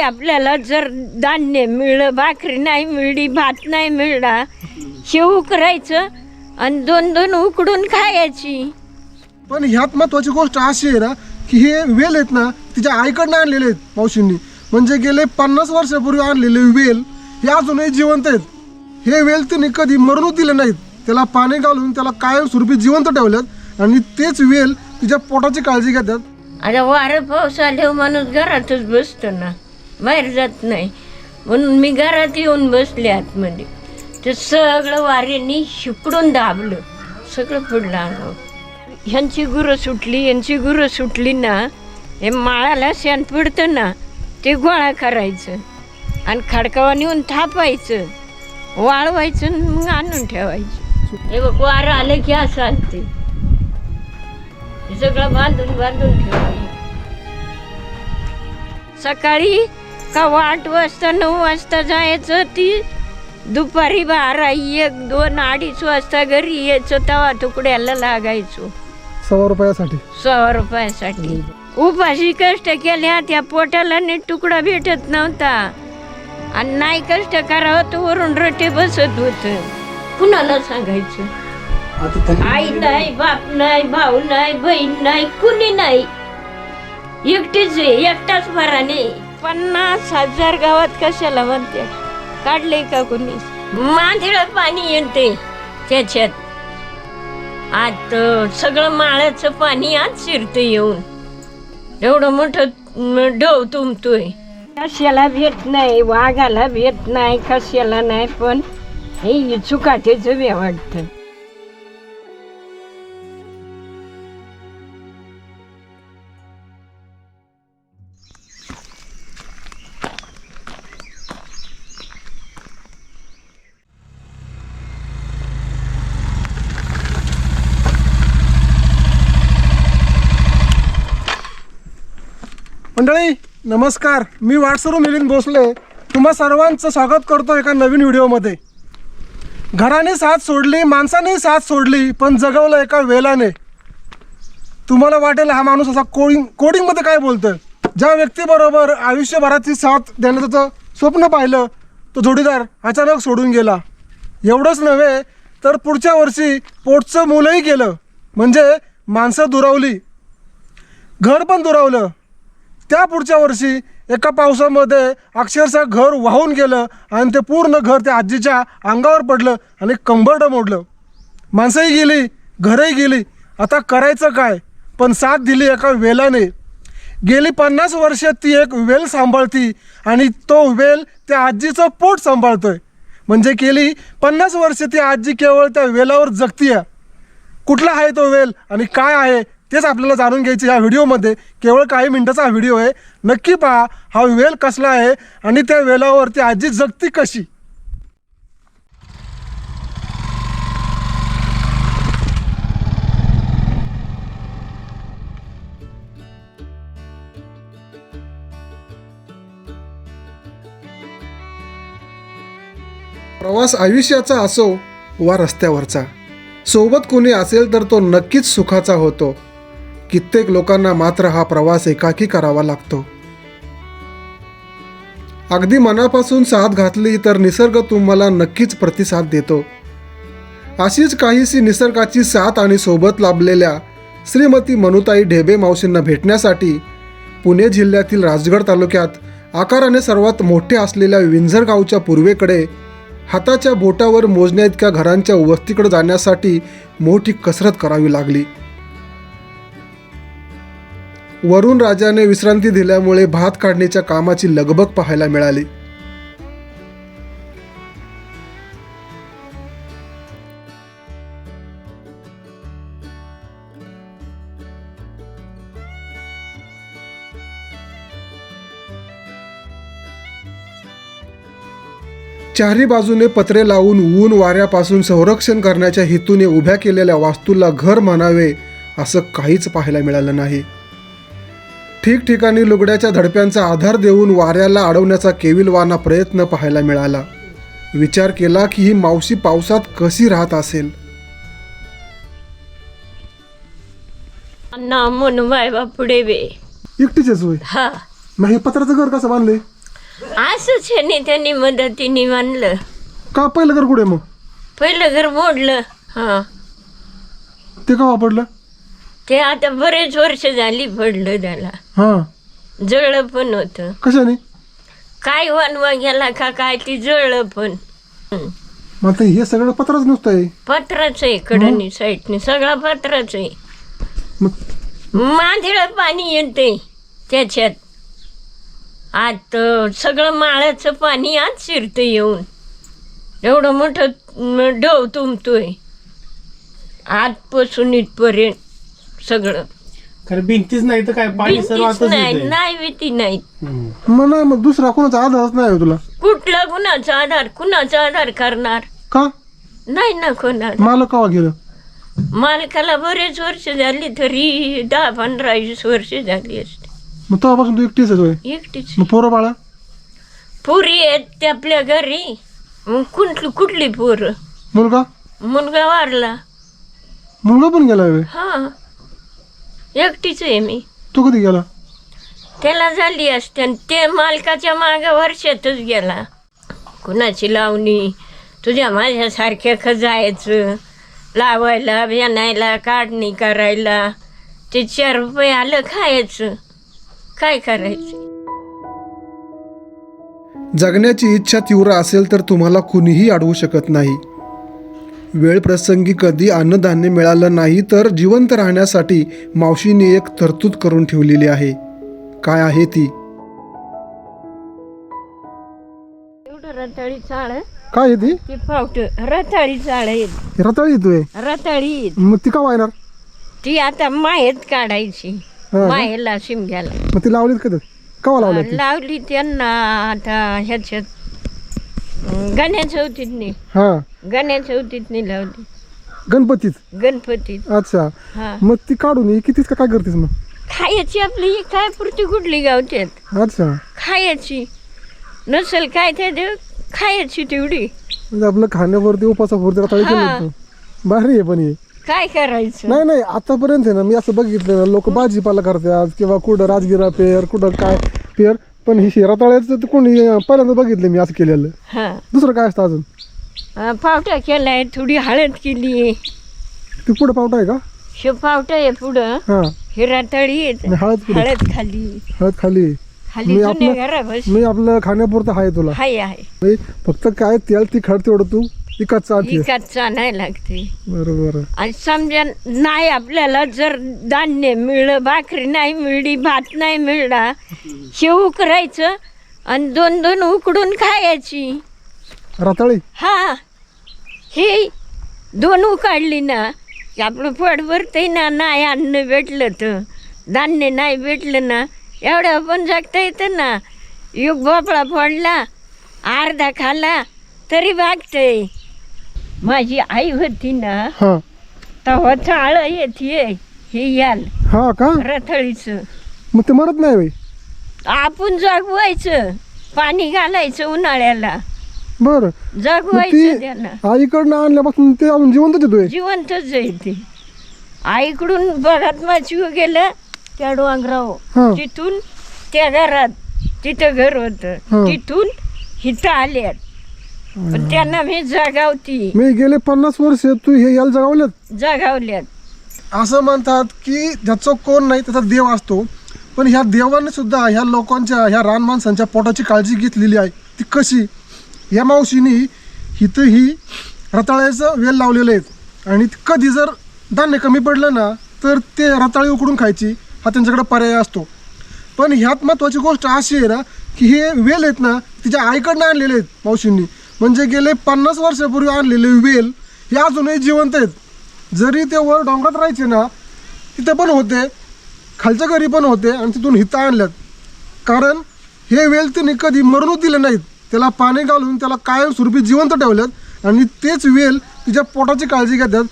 काही आपल्याला जर धान्य मिळलं भाकरी नाही मिळली भात नाही मिळला शेव करायचं आणि दोन दोन उकडून खायची. पण ह्यात महत्वाची गोष्ट अशी आहे ना की हे वेल आहेत ना तिच्या आईकडनं आणलेले आहेत मावशींनी. म्हणजे गेले पन्नास वर्षापूर्वी आणलेले वेल हे अजूनही जिवंत आहेत. हे वेल तिने कधी मरणू दिले नाहीत. त्याला पाणी घालून त्याला कायमस्वरूपी जिवंत ठेवल्यात आणि तेच वेल तिच्या पोटाची काळजी घेतात. आता वारं पाऊस आल्यावर माणूस घरातच बसतो ना. बाहेर जात नाही. म्हणून मी घरात येऊन बसले आतमध्ये. ते सगळं वाऱ्याने शिपडून दाबलं. सगळं पडलं अंगावर. ह्यांची गुरं सुटली यांची गुरं सुटली ना हे माळाला शेण पडतं ना ते गोळा करायचं. आणि खडकावा नेऊन थापायचं. वाळवायचं मग आणून ठेवायचं. हे बघ वारं आलं की असं असते हे सगळं बांधून बांधून ठेवायचं सकाळी का आठ वाजता नऊ वाजता जायचं ती? दुपारी बारा एक दोन अडीच वाजता घरी यायचं तवा तुकड्याला लागायचो. सव्वा रुपयासाठी? सहा रुपयासाठी. उपाशी कष्ट केल्या त्या पोटाला नीट तुकडा भेटत नव्हता. आणि नाही कष्ट करावं तर वरून रटे बसत होत. कुणाला सांगायचं? आई नाही बाप नाही भाऊ नाही बहीण नाही कुणी नाही. एकटीच आहे एकटाच भराने पन्नास हजार गावात कशाला म्हणते? काढले का कुणी? मांजळ पाणी येते त्याच्यात. आज सगळं माळाचं पाणी आज शिरतं येऊन. एवढं मोठं ढव तुंबतोय. कशाला भेट नाही वाघाला भेट नाही कशाला नाही पण हे चुकाटेच वाटतं मंडळी नमस्कार. मी वाटसरू मिलिंद भोसले. तुम्हा सर्वांचं स्वागत करतो एका नवीन व्हिडिओमध्ये. घराने साथ सोडली माणसाने साथ सोडली पण जगवलं एका वेलाने. तुम्हाला वाटेल हा माणूस असा कोडिंग कोडिंगमध्ये काय बोलतोय? ज्या व्यक्तीबरोबर आयुष्यभराची साथ देण्याचं स्वप्न पाहिलं तो जोडीदार अचानक सोडून गेला. एवढंच नव्हे तर पुढच्या वर्षी पोटचं मुलंही गेलं. म्हणजे माणसं दुरावली. घर पण दुरावलं. त्या पुढच्या वर्षी एका पावसामध्ये अक्षरशः घर वाहून गेलं आणि ते पूर्ण घर त्या आजीच्या अंगावर पडलं आणि कंबरडं मोडलं. माणसंही गेली घरही गेली. आता करायचं काय? पण साथ दिली एका वेलाने. गेली पन्नास वर्ष ती एक वेल सांभाळती आणि तो वेल त्या आजीचं पोट सांभाळतोय. म्हणजे गेली पन्नास वर्ष ती आजी केवळ त्या वेलावर जगती आहे कुठला आहे तो वेल आणि काय आहे तेच आपल्याला जाणून घ्यायचं ह्या व्हिडिओमध्ये. केवळ काही मिनिटाचा हा व्हिडिओ आहे. नक्की पहा हा वेल कसला आहे आणि त्या वेलावरती आजी जगती कशी? प्रवास आयुष्याचा असो वा रस्त्यावरचा. सोबत कोणी असेल तर तो नक्कीच सुखाचा होतो. कित्येक लोकांना मात्र हा प्रवास एकाकी करावा लागतो. अगदी मनापासून साथ घातली तर निसर्ग तुम्हाला नक्कीच प्रतिसाद देतो. अशीच काहीशी निसर्गाची साथ आणि सोबत लाभलेल्या श्रीमती मनुताई ढेबे मावशींना भेटण्यासाठी पुणे जिल्ह्यातील राजगड तालुक्यात आकाराने सर्वात मोठे असलेल्या विंझर गावच्या पूर्वेकडे हाताच्या बोटावर मोजण्या इतक्या घरांच्या वस्तीकडे जाण्यासाठी मोठी कसरत करावी लागली. वरुण राजाने विश्रांती दिल्यामुळे भात काढणीच्या कामाची लगबग पाहायला मिळाली. चारी बाजूने पत्रे लावून ऊन वाऱ्यापासून संरक्षण करण्याच्या हेतूने उभ्या केलेल्या वास्तूला घर म्हणावे असं काहीच पाहायला मिळालं नाही. ठिकठिकाणी लुगड्याच्या धडप्यांचा आधार देऊन वाऱ्याला अडवण्याचा केविलवाना प्रयत्न पाहायला मिळाला. विचार केला की ही मावशी पावसात कशी राहत असेल? ना म्हणून बाय पुढे बे एकटीच होय? हा. नाही पत्राचं घर कसं बांधले असंच ह्याने त्यांनी मदतीने मानलं का पहिलं घर कुठे मग? पहिलं घर मोडलं. हां. ते का वापरलं? ते आता बरेच वर्ष झाली पडलं त्याला. हां. जळलं पण होतं. कशाने? काय वनवा गेला का काय ती जळलं पण. हं. मग आता हे सगळं पत्रच नुसतं आहे. पत्राचं आहे कडनी साईडने. सगळा पत्राचं आहे. मग? मांदिळ पाणी येते त्याच्यात. आत सगळं माळ्याचं पाणी आत शिरतं येऊन. एवढं मोठं अं, ढव तुंबतोय. आतपासून इथपर्यंत. सगळं. खरं भिंतीच नाही तर काय पाणी सर्व भिंतीच आताच नाही येतंय. नाही भीती नाही. मग नाही मग दुसरा कोणाचा आधारच नाही आहे तुला? कुठला कुणाचा आधार? कुणाचा आधार करणार? का? नाही ना कोणाला. मला कवा गेलं? मालकाला बरेच वर्ष झाली तरी दहा पंधरा वीस वर्ष झाली असते. मग तेव्हापासून तू एकटीच आहे होय. एकटीच. मग पोरं बाळा? पुरी आहेत ते आपल्या घरी. मग कुठली कुठली पोरं? मुलगा? मुलगा वारला. मुलगा पण गेला होय. हा. एकटीच आहे मी. तो कधी गेला? त्याला झाली असते आणि ते मालकाच्या माग वर्षातच गेला. कुणाची लावणी? तुझ्या माझ्यासारख्या खजायचं लावायला बेनायला काढणी करायला? ते चार रुपये आलं खायचं. काय करायचं? जगण्याची इच्छा तीव्र असेल तर तुम्हाला कुणीही अडवू शकत नाही. वेळ प्रसंगी कधी अन्नधान्य मिळालं नाही तर जिवंत राहण्यासाठी मावशीने एक तरतूद करून ठेवलेली आहे. काय आहे ती? एवढं रताळी चाळ काय आहे ती? रताळी चाळ रताळी येतोय? रताळी मग ती का वायणार? ती आता माहेत काढायची. हा. माहेला शिमग्याला. मग ती लावलीत का कवा लावली लावली त्यांना आता ह्याच्यात. गण्या चौथीतनी हा. गण्या चौथीतनी लावली. गणपतीत? गणपतीत. अच्छा. हा. मग ती काढून ये कितीच का काय करतेस मग? खायची आपली ही काय पुरती कुठली गावत्यात अच्छा. खायची. नसेल काय ते देव खायची तेवढी. म्हणजे आपलं खाण्यावरती उपासावरती केली. होती. भारी आहे पण हे काय करायचं? नाही नाही आतापर्यंत आहे ना मी असं बघितलं ना लोक भाजीपाला करतात किंवा कुठं राजगिरा पेर कुठं काय पेर पण हे शेरातळ्याचं तर कोणी पहिल्यांदा बघितलं मी असं केलेलं. हा. दुसरं काय असतं अजून? अं, पावटा केलाय थोडी हळद केली ती पुढं पावटा आहे का? शे पावटा आहे पुढं. हा. ही रताळी आहे. आणि हळद पुढे. हळद खाली. हळद खाली. खाली मी आपलं- मी आपलं खाण्यापुरतं आहे तुला. हाय आहे म्हणजे फक्त काय तेल ती खड तेवढं तू आहे कच्चा नाही लागते. बरोबर आणि समजा नाही आपल्याला जर धान्य मिळलं भाकरी नाही मिळली भात नाही मिळला हे उकरायचं आणि दोन दोन उकडून खायची. रताळी. हा. हे दोन उकाडली ना की आपलं पोट भरतंय ना नाही अन्न भेटलं तर. धान्य नाही भेटलं ना एवढं पण जगता येतं ना. युग भोपळा फोडला अर्धा खाल्ला तरी भागतंय. माझी आई होती ना हा. तेव्हा चाळ येते हे याल हा का? रथळीचं. मग ते मरत नाही बाई. आपण जगवायचं पाणी घालायचं उन्हाळ्याला. बरं. जगवायचं त्याला. आईकडनं आणल्यापासून ते अजून जिवंतच येतोय. जिवंतच आहे ते आईकडून बघत माझी गेलं त्या डोंगराव. हा. तिथून त्या घरात तिथं घर होतं. हा. तिथून इथं आल्यात. पण त्यांना मी जगावती. मी गेले पन्नास वर्ष तू हे याला जगावल्यात? जगावल्यात. असं म्हणतात की ज्याचं कोण नाही त्याचा देव असतो. पण ह्या देवाने सुद्धा ह्या लोकांच्या ह्या रान माणसांच्या पोटाची काळजी घेतलेली आहे. ती कशी? या मावशीनी इथं ही रताळ्याचं वेल लावलेलं आहेत आणि कधी जर धान्य कमी पडलं ना तर ते रताळी उकडून खायची. हा त्यांच्याकडे पर्याय असतो. पण ह्यात महत्त्वाची गोष्ट अशी आहे ना की हे वेल आहेत ना तिच्या आईकडनं आणलेले आहेत मावशींनी. म्हणजे गेले पन्नास वर्षापूर्वी आणलेले वेल हे अजूनही जिवंत आहेत. जरी ते वर डोंगरात राहायचे ना तिथे पण होते खालच्या घरी पण होते आणि तिथून हिता आणल्यात. कारण हे वेल त्यांनी कधी मरणूच दिले नाहीत. त्याला पाणी घालून त्याला कायमस्वरूपी जिवंत ठेवल्यात आणि तेच वेल तिच्या पोटाची काळजी घेतात.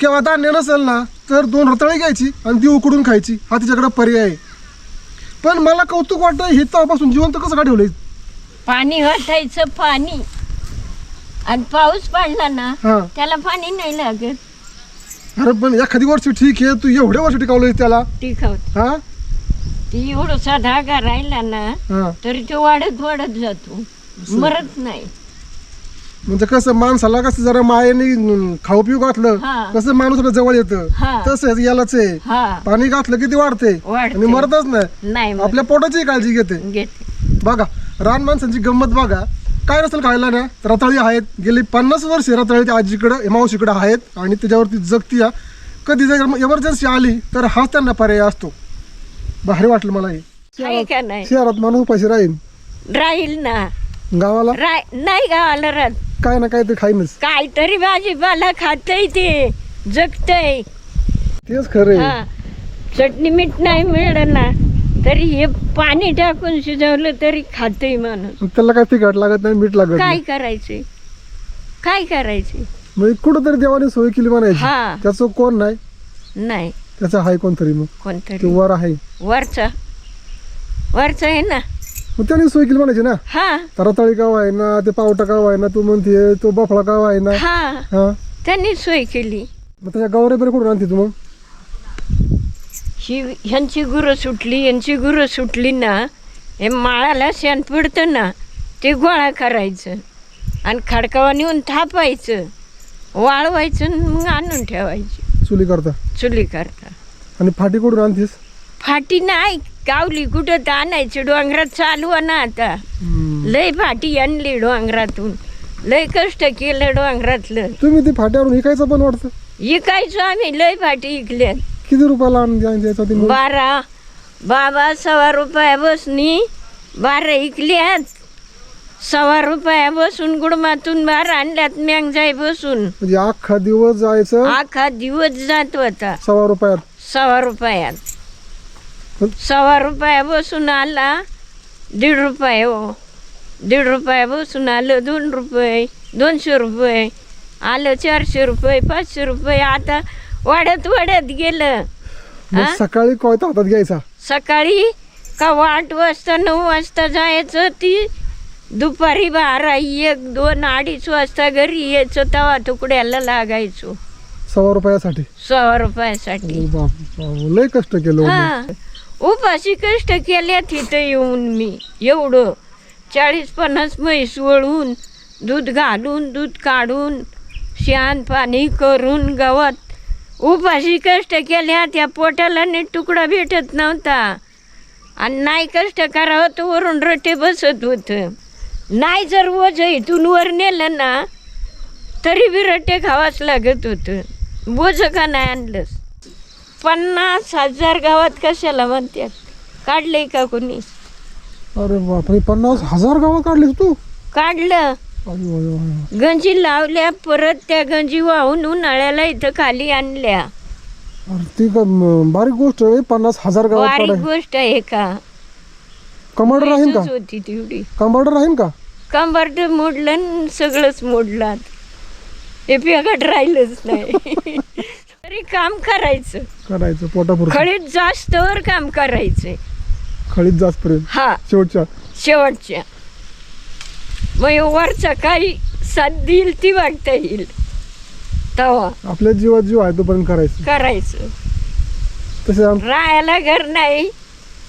किंवा धान्य नसेल ना तर दोन रताळी घ्यायची आणि ती उकडून खायची. हा तिच्याकडे पर्याय आहे. पण मला कौतुक वाटतं हे तेव्हापासून जिवंत कसं का ठेवलं पाणी वाटायचं पाणी. आणि पाऊस पडला ना हां. त्याला पाणी नाही लागत अरे पण एखादी वर्षी ठीक आहे तू एवढ्या वर्षी टिकवलंय त्याला. टिकावत. हा? ती एवढसा धागा राहिला ना हा. तरी तो वाढत वाढत जातो. मरत नाही. म्हणजे कसं माणसाला कसं जरा मायेने खाऊ पिऊ घातलं हा. कसं माणूस आपल्या जवळ येतं. हा. तसंच यालाच आहे. हा. पाणी घातलं किती वाढते. वाढते. आणि मरतच नाही. नाही मरत. आपल्या पोटाची काळजी घेते. घेते. बघा रान माणसांची गंमत बघा. काय नसेल खायला ना? रताळी आहेत. गेली पन्नास वर्ष रताळी त्या आजीकडं मावशीकडं आहेत आणि त्याच्यावरती जगती या. कधी जर एमर्जन्सी आली तर हाच त्यांना पर्याय असतो. भारी वाटलं मला हे. आहे का नाही? शहरात माणूस उपाशी राहील. राहील ना. गावाला? राय नाही गावाला राहत काय ना काय ते खाईनच. काहीतरी भाजीपाला खातय ते. जगतय. तेच खरं आहे. हा. चटणी मीठ नाही मिळलं ना. तरी हे पाणी टाकून शिजवलं तरी खातय माणूस. त्याला काय तिखट लागत नाही मीठ लागत काय नाही? करायचे? काय करायचे? म्हणजे कुठंतरी देवाने सोय केली म्हणायची. हा. त्याचं कोण नाही? नाही. त्याचं आहे कोणतरी मग. ते कोणतरी वर आहे. वरचा. वरचा आहे ना. मग त्याने सोय केली म्हणायची ना? हा. रताळी गाव आहे ना ते पावटा गाव आहे ना तू म्हणते तो बफळा गाव आहे ना? हा. हा. त्यांनी सोय केली. मग त्याच्या गावरे बरे कुठून आणते तू मग? ही ह्यांची गुरं सुटली यांची गुरं सुटली ना हे माळाला शेण पडतं ना ते गोळा करायचं. आणि खडकावा नेऊन थापायचं वाळवायचं आणि मग आणून ठेवायची. चुली करता? चुली करता. आणि फाटी कुठून आणतीस? फाटी नाही गावली कुठं तर आणायची डोंगरात चालू आहे ना आता. लय फाटी आणली डोंगरातून. लय कष्ट केलं डोंगरातलं. तुम्ही ती फाटी आणून विकायचं पण वाटतं? इकायचो आम्ही लय फाटी इकल्यात. किती रुपयाला आणून द्या- द्यायचा ती मग? बारा. बाबा सव्वा रुपया बसनी. बारा इकल्यात सव्वा रुपया बसून गुडमातून बारा आणल्यात मॅंगजाई बसून. म्हणजे अख्खा दिवस जायचं? आखा दिवस जात होता. सव्वा रुपयात? सव्वा रुपयात. सव्वा रुपया बसून आला. दीड रुपये हो. दीड रुपया बसून आलं. दोन रुपये दोनशे रुपये. आलं चारशे रुपये पाचशे रुपये. आता वाढत वाढत गेलं. मग? सकाळी कोयता हातात घ्यायचा? सकाळी का आठ वाजता नऊ वाजता जायचं ती? दुपारी बारा एक दोन अडीच वाजता घरी यायचं तवा तुकड्याला लागायचो. सव्वा रुपयासाठी? सव्वा रुपयासाठी. ओ बाप, बाप, लय कष्ट केलं हा. उपाशी कष्ट केल्या तिथं येऊन मी. एवढं. चाळीस पन्नास म्हैस वळून दूध घालून दूध काढून शान पाणी करून गवत उपाशी कष्ट केल्या त्या पोटाला नीट तुकडा भेटत नव्हता. आणि नाही कष्ट करावं तर वरून रटे बसत होतं. नाही जर ओझ इथून वर नेलं ना तरी बी रट्टे खावाच लागत होतं. बोझ का नाही आणलंस? पन्नास हजार गावात कशाला म्हणतात काढले का कोणी? अरे बापरे पन्नास हजार गावात काढलीस तू? काढलं. गंजी लावल्या परत त्या गंजी वाहून उन्हाळ्याला इथं खाली आणल्या. ती का बारीक गोष्ट आहे पन्नास हजार बारीक गोष्ट आहे का? कमांडर राहीन का? होती तेवढी. कमांडर राहीन का? कंबरट मोडलं आणि सगळंच मोडलं. हे पेगट राहिलंच नाही. तरी काम करायचं. करायचं पोटापुरतं. खळीत जास्तवर काम करायचंय. खळीत जास्तपर्यंत? हा. शेवटच्या? शेवटच्या. वरचा काही साथ देईल ती वाटता येईल. तवा. आपल्या जीवात जीव आहे तोपर्यंत करायचं. करायचं. तसे आम- राहायला घर नाही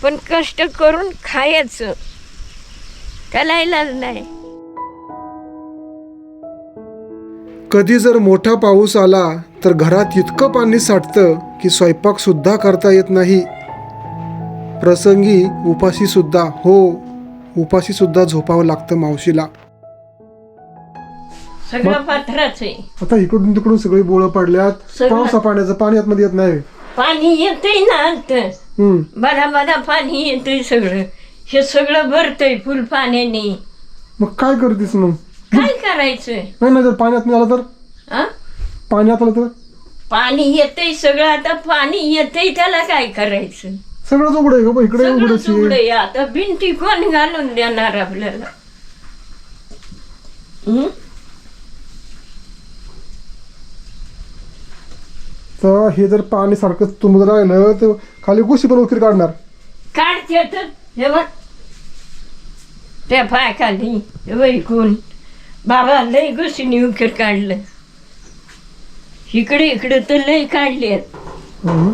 पण कष्ट करून खायचं. त्याला इलाज नाही. कधी जर मोठा पाऊस आला तर घरात इतकं पाणी साठतं की स्वयंपाक सुद्धा करता येत नाही. प्रसंगी उपाशी सुद्धा हो उपाशी सुद्धा झोपावं लागतं मावशीला. सगळं आहे. आता इकडून तिकडून सगळी बोळं पडल्यात सगळं. पावसा पाण्याचं पाणी आतमध्ये येत नाही. पाणी येतंय ना आता. हम्म. बरा बरा पाणी येतंय सगळं. हे सगळं भरतंय फुल पाण्याने. मग काय करतेस मग? काय करायचं? नाही नाही जर पाण्यात नाही आलं तर? पाण्यात आलं तर? पाणी येतंय सगळं. आता पाणी येतंय त्याला काय करायचं? सगळंच उघड आहे इकडे उघडच आहे. उघडंय. आता भिंती कोण घालून देणार आपल्याला? हं? तर हे जर पाणी सारखं तुंबत राहिलं तर खाली गोशी पण उकीर काढणार. काढते तर हे बघ. त्या पायाखाली हे कोण बाबा लय घुशीने उकीर काढलं. इकडे इकडे तर लय काढले हम्म.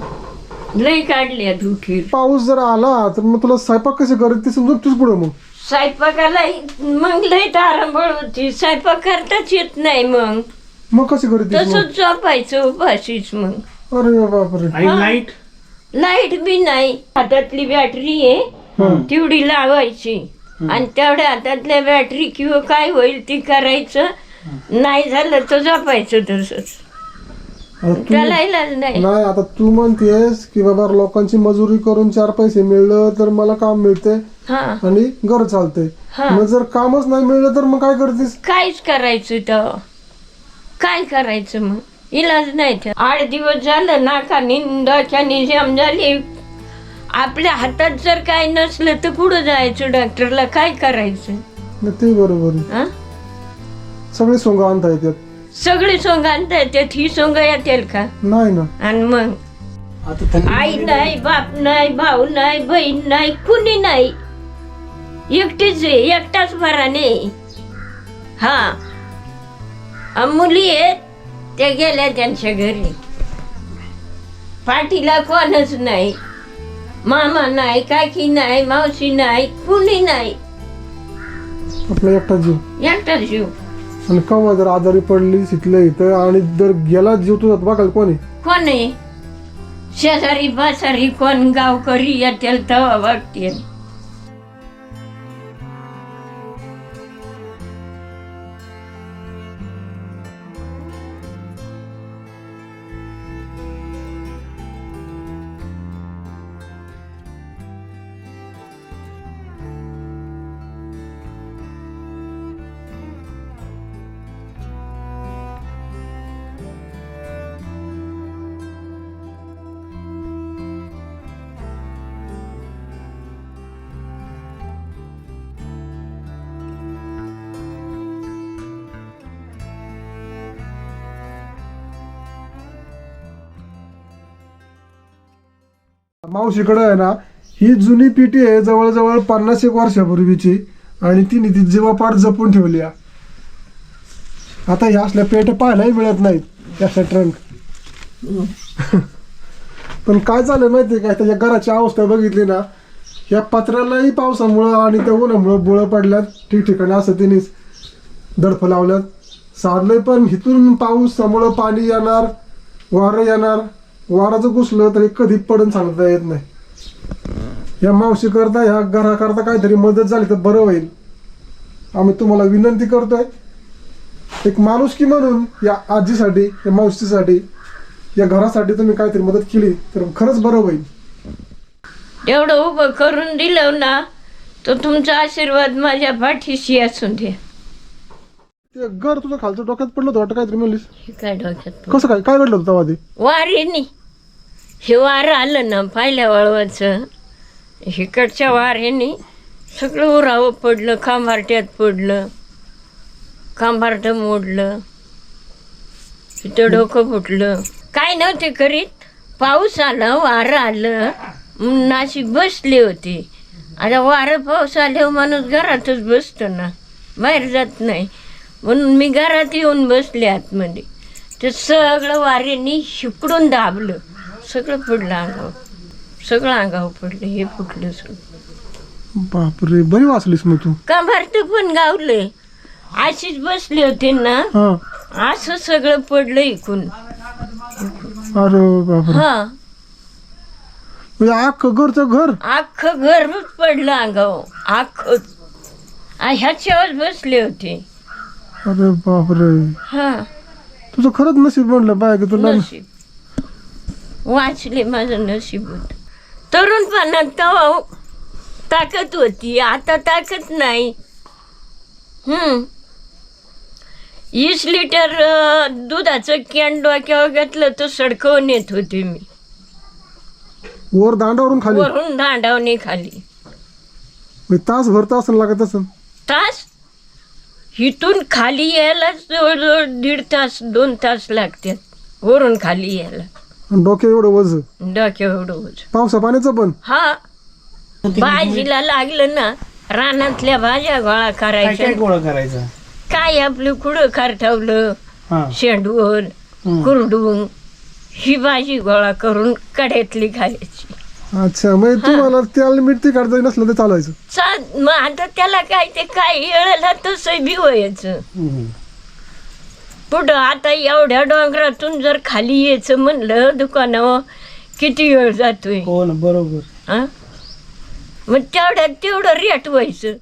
लई काढल्या दुखीर पाऊस जर आला तर मग तुला स्वयंपाक कसे करत ते समजून तुझ पुढे मग. स्वयंपाकाला मग लई तारांबळ होती. स्वयंपाक करताच येत नाही मग. मग कसे करत तसंच झोपायचं उपाशीच मग. अरे बापरे. आणि लाइट लाइट बी नाही. हातातली बॅटरी आहे तेवढी लावायची. आणि तेवढ्या हातातल्या बॅटरी किंवा काय होईल ती करायचं. नाही झालं तर झोपायचं तसंच. आता तू त्याला इलाज नाही. नाही आता तू म्हणतेस की बाबा लोकांची मजुरी करून चार पैसे मिळलं तर मला काम मिळते हा. आणि घर चालते हा. मग जर कामच नाही मिळलं तर मग काय करतेस? काहीच करायचं तर. काय करायचं मग? इलाज नाही तर आठ दिवस झालं नाकानी डोक्यानी जाम झाली. आपल्या हातात जर काय नसलं तर कुठं जायचं डॉक्टरला? काय करायचं? मग ते बरोबर आहे. हा? सगळे सोंग आणता येतात. सगळी सोंग आणता येतात. ही सोंग येतील का? नाही ना. आणि मग? आता त्यांनी आई नाही बाप नाही भाऊ नाही बहीण नाही कुणी नाही. एकटीच आहे एकटाच भराने. हा. मुली आहेत त्या गेल्या त्यांच्या घरी. पाठीला कोणच नाही. मामा नाही काकी नाही मावशी नाही कुणी नाही. आपला एकटा जीव. एकटाच जीव. आणि केव्हा जर आजारी पडली शिकले इथं आणि जर गेला जीव तुझा बघाल कोणी कोण आहे? शेजारी बासारी कोण गावकरी येतील तेव्हा वागतील मावशीकडं आहे ना ही जुनी पिटी आहे जवळजवळ पन्नास एक वर्षापूर्वीची. आणि तिने ती जीवापाड जपून ठेवली आहे. आता ह्या असल्या पेट पाहायलाही मिळत नाहीत त्याचा ट्रंक पण काय झालं माहितीये का त्याच्या घराची अवस्था बघितली ना या पत्र्यालाही पावसामुळं आणि त्या उन्हामुळं बोळं पडल्यात ठिकठिकाणी असं तिने दडफ लावल्यात. साधलंय पण इथून पाऊसामुळं पाणी येणार वारं येणार. वाराचं घुसलं तरी कधी पडून सांगता येत नाही. या मावशी करता ह्या घराकरता काहीतरी मदत झाली तर बरं होईल. आम्ही तुम्हाला विनंती करतोय एक माणुसकी म्हणून या आजीसाठी या मावशीसाठी या घरासाठी तुम्ही काहीतरी मदत केली तर खरंच बरं होईल. एवढं उभं करून दिलं ना तर तुमचा आशीर्वाद माझ्या पाठीशी असून दे. ते घर तुझं खालचं डोक्यात पडलं होतं वाटतं काहीतरी म्हणलीस. काय डोक्यात कसं काय? काय घडलं होतं ते वारीनी हे वारं आलं ना पाहिल्या वळवाचं. इकडच्या वाऱ्याने सगळं उरावं पडलं खांभारट्यात पडलं खांभारटं मोडलं तिथं डोकं फुटलं. काय नव्हते करीत? पाऊस आला वारं आलं. नाशिक बसले होते. आता वारं पाऊस आल्यावर माणूस घरातच बसतो ना. बाहेर जात नाही. म्हणून मी घरात येऊन बसले आतमध्ये. ते सगळं वाऱ्याने शिकडून दाबलं. सगळं पडलं अंगावर. सगळं अंगावर पडलं हे फुटलं सगळं. बापरे बरी वाचलीस मग तू. कांभारत पण गावले? अशीच बसले होते ना? हा. असं सगळं पडलं इकून. अरे बापरे. हा. म्हणजे अख्खं घरचं घर? अख्खं घरच पडलं अंगावर. अख्खं. आ, ह्याच्यावर बसले होते. अरे बापरे. हा. तुझं खरंच नशीब म्हणलं बाय की तुला. नशीब. वाचले माझं नशीब होत. तरुणपणात तेव्हा ताकद होती आता ताकद नाही. हम्म. वीस लिटर दुधाचं कॅन डोक्यावर घेतलं तर सडकवून येत होते मी. वर दांडावरून खाली? वरून दांडावणे खाली. तास भर तास लागत असं तास? इथून खाली यायला जवळजवळ दीड तास दोन तास लागतात. वरून खाली यायला. डोक्या एवढं वज. डोक्यावर एवढं ओझं. पावसा पाण्याचं पण. हा. भाजीला लागलं ना रानातल्या भाज्या गोळा काय काय करायच्या. गोळा करायचा? काय आपलं कुडं खार ठेवलं? हा. हम्म. कुरडून ही भाजी गोळा करून कढ्यातली खायची. अच्छा मग तुम्हाला त्याला मीठ ते काढता नसलं तर चालायचं. चा मग आता त्याला काय ते काय येळला तसं बी व्हायचं पुढं आता एवढ्या डोंगरातून जर खाली यायचं म्हणलं दुकानावर किती वेळ जातोय? हो ना बरोबर. हा मग तेवढ्यात तेवढं रेट व्हायचं.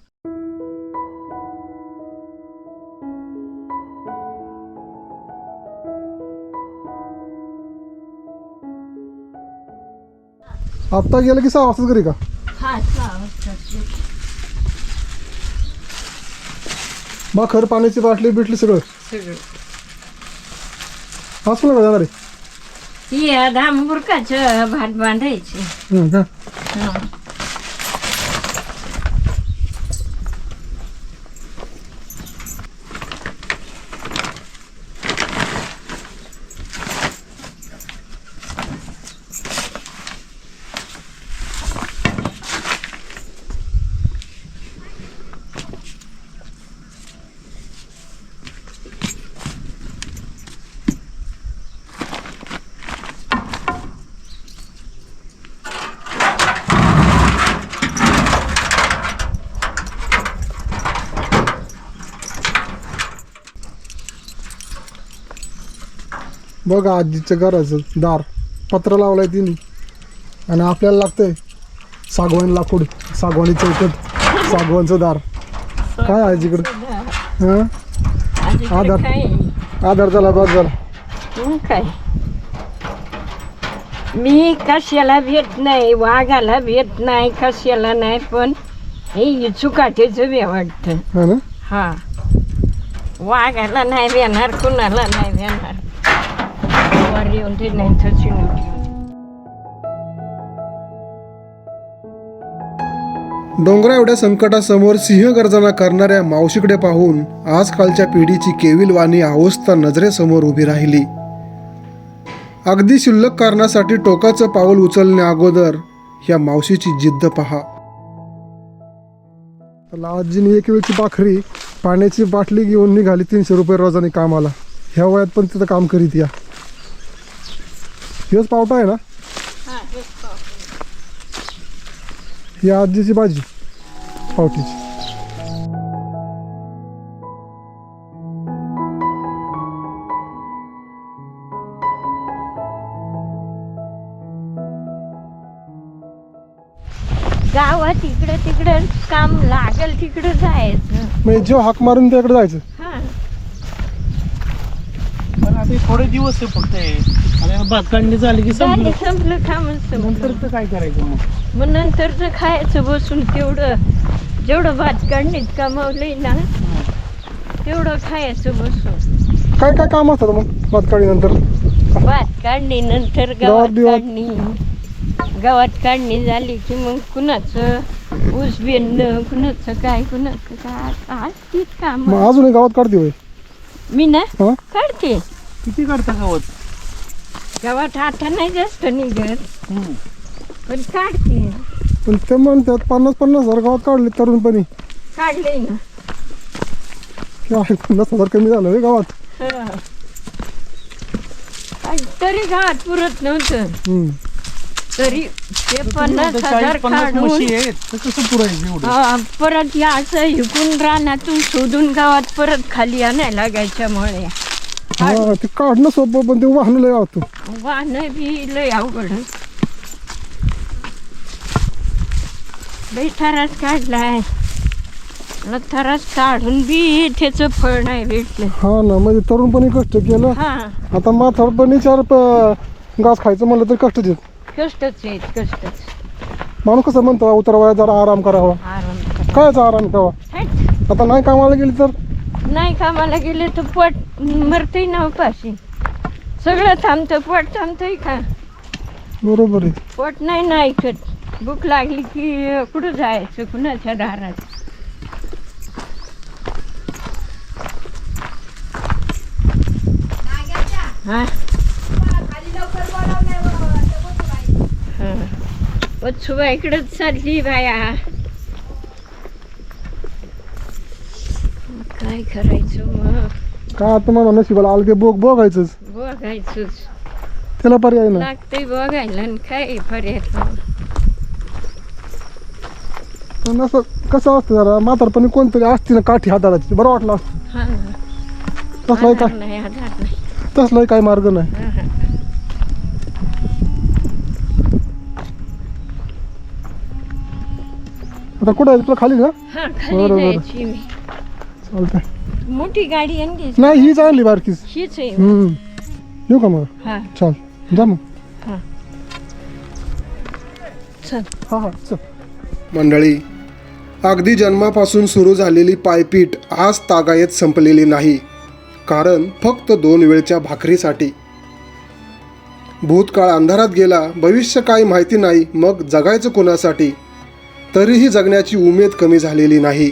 आत्ता गेलं की सहा वाजताच घरी का? हा सहा वाजता भाकर पाण्याची बाटली बिटली सगळं? सगळं. आज कोणा जाणार आहे ही धामबुरकाचं भात बांधायची हं, का हा बघा आजीच्या घराचं दार. पत्र लावलाय तिने. आणि आपल्याला लागतंय सागवान लाकूड सागवानी चौकट. सागवानचं दार. काय आहे आजीकडे? हां? आधार. काय आधार झाला बाद झाला. मग काय? मी कशाला भेट नाही वाघाला भेट नाही कशाला नाही पण हे चुकाटेचं बी वाटतं. हा ना? हा. वाघाला नाही भेणार कुणाला नाही भेणार वर येऊन ते नाही तशी डोंगरा एवढ्या संकटासमोर सिंह गर्जना करणाऱ्या मावशीकडे पाहून आजकालच्या पिढीची केविल वाणी अवस्था नजरेसमोर उभी राहिली. अगदी शिल्लक कारणासाठी टोकाचं पाऊल उचलण्या अगोदर या मावशीची जिद्द पहा. आजीने एक वेळची पाखरी पाण्याची बाटली घेऊन निघाली तीनशे रुपये रोजाने कामाला. ह्या वयात पण तिथं काम करीत या. हेच पावटा आहे ना? ही आजीची भाजी. पावटीची. गावात इकडं तिकडं काम लागल तिकडं जायचं. म्हणजे जेव्हा हाक मारून त्याकडे जायचं. पण आता हे थोडे दिवस आहे फक्त हे. आणि भात काढणी झाली की झालं संपलं संपलं कामच नंतर संपलं. तर काय करायचं मग? मग नंतरचं खायचं बसून तेवढं जेवढं भात काढणीत कमावलंय ना तेवढं खायचं बसून. काय काय काम असतात मग भातकाळीनंतर भात काढणी नंतर गावात गावात बिवात? काढणी गावात काढणी झाली की मग कुणाचं ऊस बेंडणं कुणाचं काय कुणाचं काय? आज तीच काम. मग अजूनही गावात काढते होय. मी ना? हा? काढते. किती काढता गावात? गावात आता नाही जास्त निघत. पण काढते. पण ते म्हणतात पन्नास पन्नास हजार गावात काढले तरुणपणी काढले ना. की आहे पन्नास हजार कमी झालं होय गावात. हा. आणि तरी गावात पुरत नव्हतं. हम्म. तरी ते पन्नास हजार काढून म्हशी आहेत. तर कसं पुरायचं एवढं? हा, परत या असं इकून रानातून शोधून गावात परत खाली आणायला लागायच्यामुळे हा ते काढणं सोपं पण ते वाहन लय गावातून वाहन बी लय अवघड. लय थरास काढलाय. थरास काढून बी त्याचं फळ नाही भेटलं. हा ना म्हणजे तरुणपणी कष्ट केलं. हा. आता म्हातारपणी चार घास खायचं म्हणलं तर कष्ट देत कष्टच माणूस कसं म्हणतो उतर वयात जरा आराम करावा. कायचा आराम करावा. आता नाही कामाला गेली तर? नाही कामाला गेले तर पोट मरतही ना उपाशी. सगळं थांबतं पोट थांबतंय का? बरोबर आहे. पोट नाही ना ऐकत. भूक लागली की कुठं जायचं कुणाच्या दारात? हा? वत्सुबा इकडंच चालली बाया. काय करायचं मग? काय आता मला नशिबाला आलं ते बोग बघायचंच बघायचंच त्याला पर्याय नाही. लागतंय बघायला आणि काय पर्याय पण असं कसं असतं जरा म्हातारपणी कोणतरी असते ना काठी हाताळायची बरं वाटलं असतं. हा. ना. तसलाही आधार काय नाही आधार नाही. तसलाही काय मार्ग नाही. हा, हा. आता कुठं आहे? तुला खाली ना हा खाली बरं, बरं. जायची मी. चालतंय. मोठी गाडी आणली नाही हीच आणली बारकीच. हीच आहे. हम्म. येऊ का मग? हा. चाल जा मग. चल. हा हा चल. मंडळी अगदी जन्मापासून सुरू झालेली पायपीट आज तागायत संपलेली नाही. कारण फक्त दोन वेळच्या भाकरीसाठी. भूतकाळ अंधारात गेला भविष्य काय माहिती नाही मग जगायचं कोणासाठी? तरीही जगण्याची उमेद कमी झालेली नाही.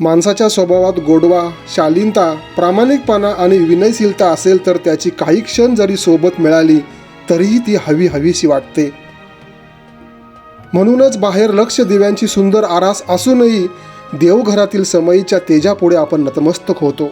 माणसाच्या स्वभावात गोडवा शालीनता प्रामाणिकपणा आणि विनयशीलता असेल तर त्याची काही क्षण जरी सोबत मिळाली तरीही ती हवी हवीशी वाटते. म्हणूनच बाहेर लक्ष दिव्यांची सुंदर आरास असूनही देवघरातील समयीच्या तेजापुढे आपण नतमस्तक होतो.